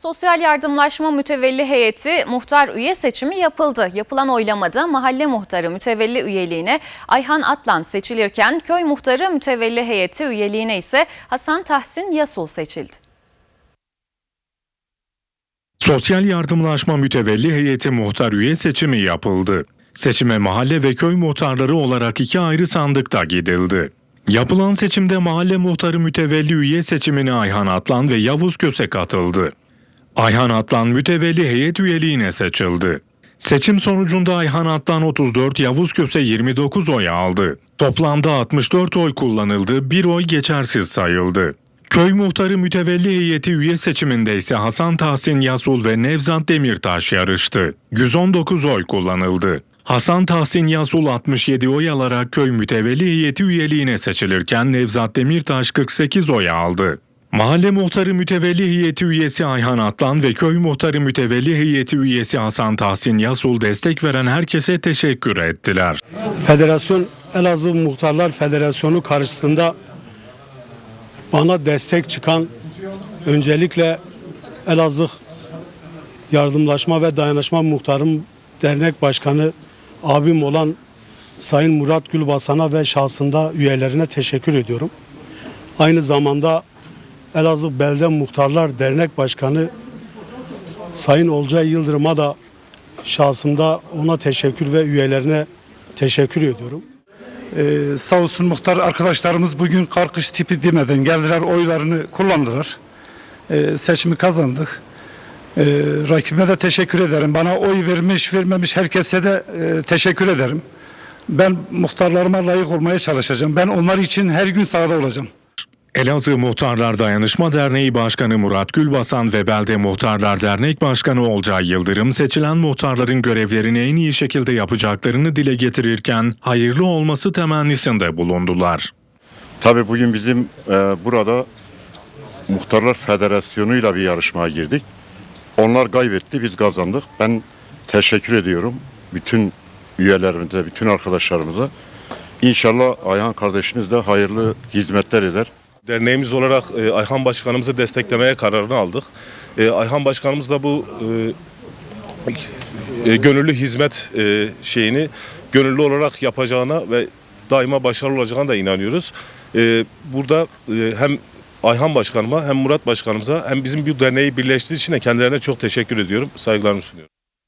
Sosyal Yardımlaşma Mütevelli Heyeti muhtar üye seçimi yapıldı. Yapılan oylamada mahalle muhtarı mütevelli üyeliğine Ayhan Atlan seçilirken köy muhtarı mütevelli heyeti üyeliğine ise Hasan Tahsin Yasul seçildi. Sosyal Yardımlaşma Mütevelli Heyeti muhtar üye seçimi yapıldı. Seçime mahalle ve köy muhtarları olarak iki ayrı sandıkta gidildi. Yapılan seçimde mahalle muhtarı mütevelli üye seçimine Ayhan Atlan ve Yavuz Köse katıldı. Ayhan Atlan mütevelli heyet üyeliğine seçildi. Seçim sonucunda Ayhan Atlan 34, Yavuz Köse 29 oy aldı. Toplamda 64 oy kullanıldı, bir oy geçersiz sayıldı. Köy muhtarı mütevelli heyeti üye seçiminde ise Hasan Tahsin Yasul ve Nevzat Demirtaş yarıştı. 119 oy kullanıldı. Hasan Tahsin Yasul 67 oy alarak köy mütevelli heyeti üyeliğine seçilirken Nevzat Demirtaş 48 oy aldı. Mahalle muhtarı mütevelli heyeti üyesi Ayhan Atlan ve köy muhtarı mütevelli heyeti üyesi Hasan Tahsin Yasul destek veren herkese teşekkür ettiler. Federasyon Elazığ Muhtarlar Federasyonu karşısında bana destek çıkan öncelikle Elazığ Yardımlaşma ve Dayanışma Muhtarım Dernek Başkanı abim olan Sayın Murat Gülbasan'a ve şahsında üyelerine teşekkür ediyorum. Aynı zamanda Elazığ Belde Muhtarlar Dernek Başkanı Sayın Olcay Yıldırım'a da şahsımda ona teşekkür ve üyelerine teşekkür ediyorum. Ee, sağ olsun muhtar arkadaşlarımız bugün karkış tipi demeden geldiler oylarını kullandılar. Ee, seçimi kazandık. Ee, rakibime de teşekkür ederim. Bana oy vermiş vermemiş herkese de e, teşekkür ederim. Ben muhtarlarıma layık olmaya çalışacağım. Ben onlar için her gün sahada olacağım. Elazığ Muhtarlar Dayanışma Derneği Başkanı Murat Gülbasan ve Belde Muhtarlar Dernek Başkanı Olcay Yıldırım seçilen muhtarların görevlerini en iyi şekilde yapacaklarını dile getirirken hayırlı olması temennisinde bulundular. Tabii bugün bizim e, burada Muhtarlar Federasyonu'yla bir yarışmaya girdik. Onlar kaybetti, biz kazandık. Ben teşekkür ediyorum bütün üyelerimize, bütün arkadaşlarımıza. İnşallah Ayhan kardeşimiz de hayırlı hizmetler eder. Derneğimiz olarak e, Ayhan Başkanımızı desteklemeye kararını aldık. E, Ayhan Başkanımız da bu e, e, gönüllü hizmet e, şeyini gönüllü olarak yapacağına ve daima başarılı olacağına da inanıyoruz. E, burada e, hem Ayhan Başkanıma hem Murat Başkanımıza hem bizim bu derneği birleştirdiği için de kendilerine çok teşekkür ediyorum. Saygılarımı sunuyorum.